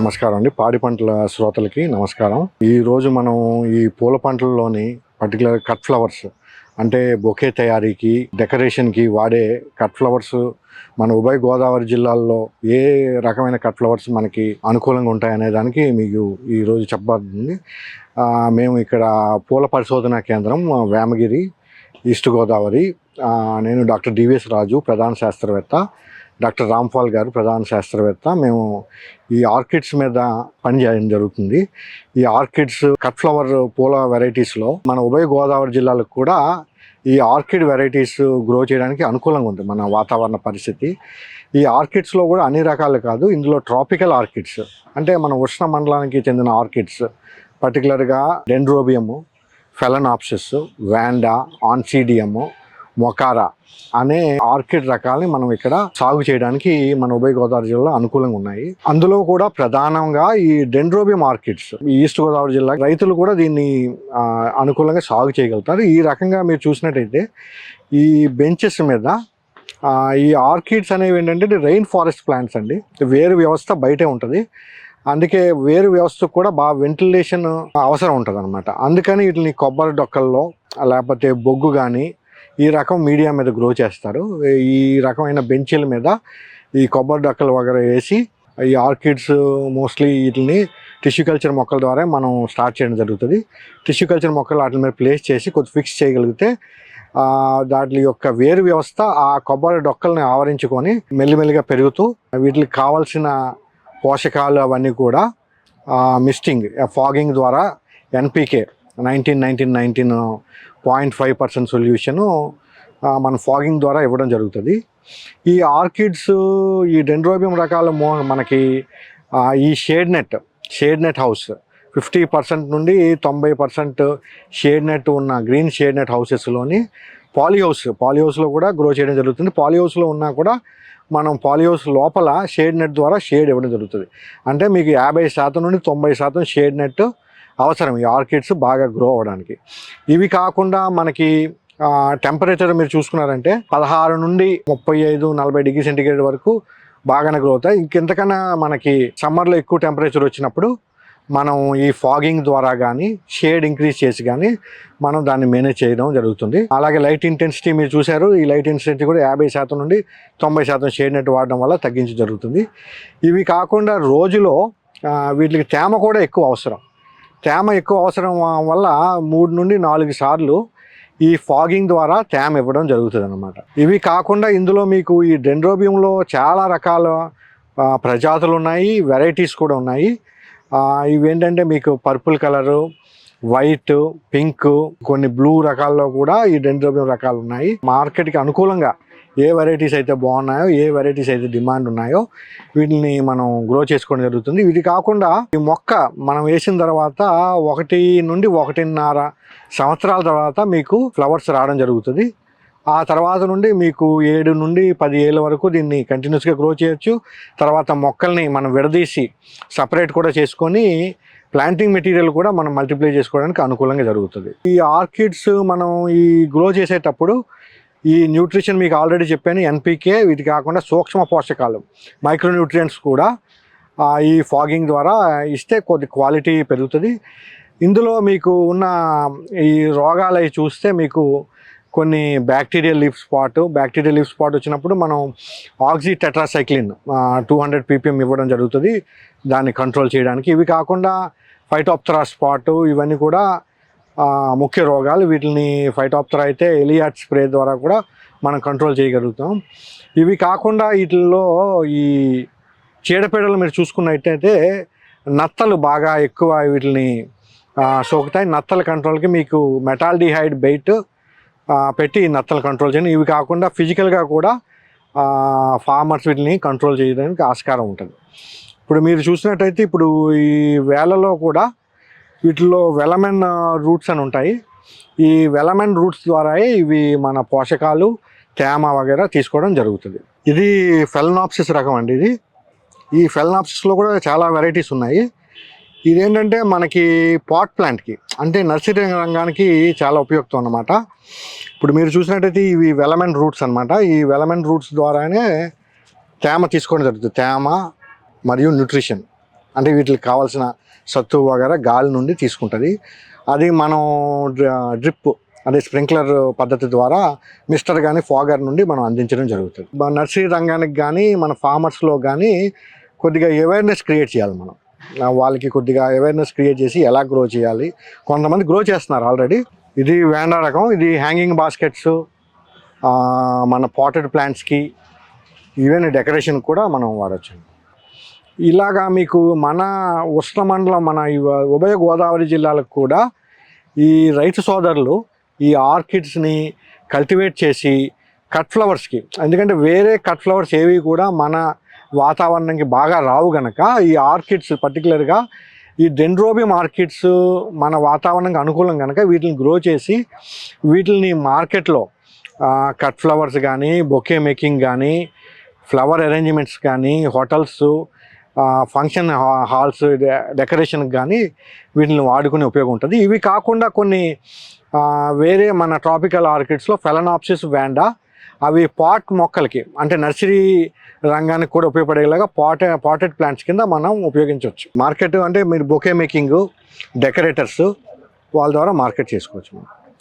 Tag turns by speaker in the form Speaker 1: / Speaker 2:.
Speaker 1: నమస్కారం అండి. పాడి పంటల శ్రోతలకి నమస్కారం. ఈరోజు మనం ఈ పూల పంటల్లోని పర్టికులర్ కట్ ఫ్లవర్స్ అంటే బొకే తయారీకి డెకరేషన్కి వాడే కట్ ఫ్లవర్స్ మన ఉభయ గోదావరి జిల్లాల్లో ఏ రకమైన కట్ ఫ్లవర్స్ మనకి అనుకూలంగా ఉంటాయనే దానికి మీకు ఈరోజు చెప్పబడుతుంది. మేము ఇక్కడ పూల పరిశోధన కేంద్రం వేమగిరి ఈస్ట్ గోదావరి. నేను డాక్టర్ డివిఎస్ రాజు ప్రధాన శాస్త్రవేత్త. డాక్టర్ రామ్పాల్ గారు ప్రధాన శాస్త్రవేత్త. మేము ఈ ఆర్కిడ్స్ మీద పని చేయడం జరుగుతుంది. ఈ ఆర్కిడ్స్ కట్ ఫ్లవర్ పూల వెరైటీస్లో మన ఉభయ గోదావరి జిల్లాలకు కూడా ఈ ఆర్కిడ్ వెరైటీస్ గ్రో చేయడానికి అనుకూలంగా ఉంది మన వాతావరణ పరిస్థితి. ఈ ఆర్కిడ్స్లో కూడా అన్ని రకాలు కాదు ఇందులో ట్రాపికల్ ఆర్కిడ్స్ అంటే మన ఉష్ణ మండలానికి చెందిన ఆర్కిడ్స్ పర్టికులర్గా డెండ్రోబియము ఫెలనాప్సిస్ వ్యాండా ఆన్సీడియము మొకారా అనే ఆర్కిడ్ రకాల్ని మనం ఇక్కడ సాగు చేయడానికి మన ఉభయ గోదావరి జిల్లాలో అనుకూలంగా ఉన్నాయి. అందులో కూడా ప్రధానంగా ఈ డెండ్రోబియం ఆర్కిడ్స్ ఈస్ట్ గోదావరి జిల్లా రైతులు కూడా దీన్ని అనుకూలంగా సాగు చేయగలుగుతారు. ఈ రకంగా మీరు చూసినట్టయితే ఈ బెంచెస్ మీద ఈ ఆర్కిడ్స్ అనేవి ఏంటంటే రెయిన్ ఫారెస్ట్ ప్లాంట్స్ అండి. వేరు వ్యవస్థ బయటే ఉంటుంది. అందుకే వేరు వ్యవస్థకు కూడా బాగా వెంటిలేషన్ అవసరం ఉంటుంది అనమాట అందుకని వీటిని కొబ్బరి డొక్కల్లో లేకపోతే బొగ్గు కానీ ఈ రకం మీడియా మీద గ్రో చేస్తారు. ఈ రకమైన బెంచీల మీద ఈ కొబ్బరి డొక్కలు వగర వేసి ఈ ఆర్కిడ్స్ మోస్ట్లీ వీటిని టిష్యూ కల్చర్ మొక్కల ద్వారా మనం స్టార్ట్ చేయడం జరుగుతుంది. టిష్యూ కల్చర్ మొక్కలు వాటి మీద ప్లేస్ చేసి కొద్ది ఫిక్స్ చేయగలిగితే దాటి యొక్క వేరు వ్యవస్థ ఆ కొబ్బరి డొక్కల్ని ఆవరించుకొని మెల్లిమెల్లిగా పెరుగుతూ వీటికి కావాల్సిన పోషకాలు అవన్నీ కూడా మిస్టింగ్ ఫాగింగ్ ద్వారా NPK nineteen nineteen nineteen point five percent solution మన ఫాగింగ్ ద్వారా ఇవ్వడం జరుగుతుంది. ఈ ఆర్కిడ్స్ ఈ డెండ్రోబియం రకాల మో మనకి ఈ shade net shade net house fifty percent నుండి తొంభై పర్సెంట్ షేడ్ నెట్ ఉన్న గ్రీన్ షేడ్ నెట్ హౌసెస్లోని పాలిహౌస్ పాలిహౌస్లో కూడా గ్రో చేయడం జరుగుతుంది. పాలిహౌస్లో ఉన్నా కూడా మనం పాలిహౌస్ లోపల షేడ్ నెట్ ద్వారా షేడ్ ఇవ్వడం జరుగుతుంది. అంటే మీకు యాభై శాతం నుండి తొంభై శాతం షేడ్ నెట్ అవసరం. ఈ ఆర్కిడ్స్ బాగా గ్రో అవ్వడానికి. ఇవి కాకుండా మనకి టెంపరేచర్ మీరు చూసుకున్నారంటే పదహారు నుండి ముప్పై ఐదు నలభై డిగ్రీ సెంటిగ్రేడ్ వరకు బాగానే గ్రో అవుతాయి. ఇంకెంతకన్నా మనకి సమ్మర్లో ఎక్కువ టెంపరేచర్ వచ్చినప్పుడు మనం ఈ ఫాగింగ్ ద్వారా కానీ షేడ్ ఇంక్రీజ్ చేసి కానీ మనం దాన్ని మేనేజ్ చేయడం జరుగుతుంది. అలాగే లైట్ ఇంటెన్సిటీ మీరు చూశారు. ఈ లైట్ ఇంటెన్సిటీ కూడా యాభై శాతం నుండి తొంభై శాతం షేడ్ నెట్ వాడడం వల్ల తగ్గించి జరుగుతుంది. ఇవి కాకుండా రోజులో వీటికి తేమ కూడా ఎక్కువ అవసరం. తేమ ఎక్కువ అవసరం వల్ల మూడు నుండి నాలుగు సార్లు ఈ ఫాగింగ్ ద్వారా తేమ ఇవ్వడం జరుగుతుంది అనమాట ఇవి కాకుండా ఇందులో మీకు ఈ డెండ్రోబియంలో చాలా రకాల ప్రజాతులు ఉన్నాయి వెరైటీస్ కూడా ఉన్నాయి. ఇవి ఏంటంటే మీకు పర్పుల్ కలరు వైట్ పింక్ కొన్ని బ్లూ రకాల్లో కూడా ఈ డెండ్రోబియం రకాలు ఉన్నాయి. మార్కెట్కి అనుకూలంగా ఏ వెరైటీస్ అయితే బాగున్నాయో ఏ వెరైటీస్ అయితే డిమాండ్ ఉన్నాయో వీటిని మనం గ్రో చేసుకోవడం జరుగుతుంది. ఇది కాకుండా ఈ మొక్క మనం వేసిన తర్వాత ఒకటి నుండి ఒకటిన్నర సంవత్సరాల తర్వాత మీకు ఫ్లవర్స్ రావడం జరుగుతుంది. ఆ తర్వాత నుండి మీకు ఏడు నుండి పది ఏళ్ళ వరకు దీన్ని కంటిన్యూస్గా గ్రో చేయొచ్చు. తర్వాత మొక్కల్ని మనం విడదీసి సపరేట్ కూడా చేసుకొని ప్లాంటింగ్ మెటీరియల్ కూడా మనం మల్టిప్లై చేసుకోవడానికి అనుకూలంగా జరుగుతుంది. ఈ ఆర్కిడ్స్ మనం ఈ గ్రో చేసేటప్పుడు ఈ న్యూట్రిషన్ మీకు ఆల్రెడీ చెప్పాను ఎన్పికే వీటి కాకుండా సూక్ష్మ పోషకాలు మైక్రోన్యూట్రియంట్స్ కూడా ఈ ఫాగింగ్ ద్వారా ఇస్తే కొద్ది క్వాలిటీ పెరుగుతుంది. ఇందులో మీకు ఉన్న ఈ రోగాలు చూస్తే మీకు కొన్ని bacterial leaf spot bacterial leaf spot వచ్చినప్పుడు మనం oxytetracycline two hundred PPM ఇవ్వడం జరుగుతుంది. దాన్ని కంట్రోల్ చేయడానికి. ఇవి కాకుండా ఫైటాప్తరా స్పాట్ ఇవన్నీ కూడా ముఖ్య రోగాలు. వీటిని ఫైటాప్తరా అయితే ఎలియాట్ స్ప్రే ద్వారా కూడా మనం కంట్రోల్ చేయగలుగుతాం. ఇవి కాకుండా వీటిల్లో ఈ చీడపీడలు మీరు చూసుకున్నట్టయితే నత్తలు బాగా ఎక్కువ వీటిని సోకుతాయి. నత్తల కంట్రోల్కి మీకు మెటాల్డిహైడ్ బెయిట్ పెట్టి నత్తలు కంట్రోల్ చేయండి. ఇవి కాకుండా ఫిజికల్గా కూడా ఫార్మర్స్ వీటిని కంట్రోల్ చేయడానికి ఆస్కారం ఉంటుంది. ఇప్పుడు మీరు చూసినట్టయితే ఇప్పుడు ఈ వేలలో కూడా వీటిలో వెలమెన్ రూట్స్ అని ఉంటాయి. ఈ వెలమెన్ రూట్స్ ద్వారా ఇవి మన పోషకాలు తేమ వగేరా తీసుకోవడం జరుగుతుంది. ఇది ఫెల్నాప్సిస్ రకం అండి ఇది. ఈ ఫెల్నాప్సిస్లో కూడా చాలా వెరైటీస్ ఉన్నాయి. ఇదేంటంటే మనకి పాట్ ప్లాంట్కి అంటే నర్సరీ రంగానికి చాలా ఉపయుక్తం అన్నమాట. ఇప్పుడు మీరు చూసినట్టయితే ఇవి వెలమెంట్ రూట్స్ అనమాట ఈ వెలమెన్ రూట్స్ ద్వారానే తేమ తీసుకోవడం జరుగుతుంది. తేమ మరియు న్యూట్రిషన్. అంటే వీటికి కావాల్సిన సత్తు వగర గాలి నుండి తీసుకుంటుంది. అది మనం డ్రిప్ అదే స్ప్రింక్లర్ పద్ధతి ద్వారా మిస్టర్ కానీ ఫాగర్ నుండి మనం అందించడం జరుగుతుంది. నర్సరీ రంగానికి కానీ మన ఫార్మర్స్లో కానీ కొద్దిగా అవేర్నెస్ క్రియేట్ చేయాలి మనం. వాళ్ళకి కొద్దిగా అవేర్నెస్ క్రియేట్ చేసి ఎలా గ్రో చేయాలి. కొంతమంది గ్రో చేస్తున్నారు ఆల్రెడీ ఇది వేండా రకం. ఇది హ్యాంగింగ్ బాస్కెట్స్ మన పాటెడ్ ప్లాంట్స్కి ఈవెన్ డెకరేషన్ కూడా మనం వాడచ్చు. ఇలాగా మీకు మన ఉష్ణమండలం మన ఈ ఉభయ గోదావరి జిల్లాలకు కూడా ఈ రైతు సోదరులు ఈ ఆర్కిడ్స్ని కల్టివేట్ చేసి కట్ ఫ్లవర్స్కి ఎందుకంటే వేరే కట్ ఫ్లవర్స్ ఏవి కూడా మన వాతావరణంకి బాగా రావు గనక ఈ ఆర్కిడ్స్ పర్టికులర్గా ఈ డెండ్రోబియం ఆర్కిడ్స్ మన వాతావరణంకి అనుకూలం కనుక వీటిని గ్రో చేసి వీటిని మార్కెట్లో కట్ ఫ్లవర్స్ కానీ బొకే మేకింగ్ కానీ ఫ్లవర్ అరేంజ్మెంట్స్ కానీ హోటల్స్ ఫంక్షన్ హాల్స్ డెకరేషన్కి కానీ వీటిని వాడుకునే ఉపయోగం ఉంటుంది. ఇవి కాకుండా కొన్ని వేరే మన ట్రాపికల్ ఆర్కిడ్స్లో ఫెలనాప్సిస్ వ్యాండా అవి పాట్ మొక్కలకి అంటే నర్సరీ రంగానికి కూడా ఉపయోగపడేలాగా పాట పాటెడ్ ప్లాంట్స్ కింద మనం ఉపయోగించవచ్చు. మార్కెట్ అంటే మీరు బొకే మేకింగ్ డెకరేటర్స్ వాళ్ళ ద్వారా మార్కెట్ చేసుకోవచ్చు మనం.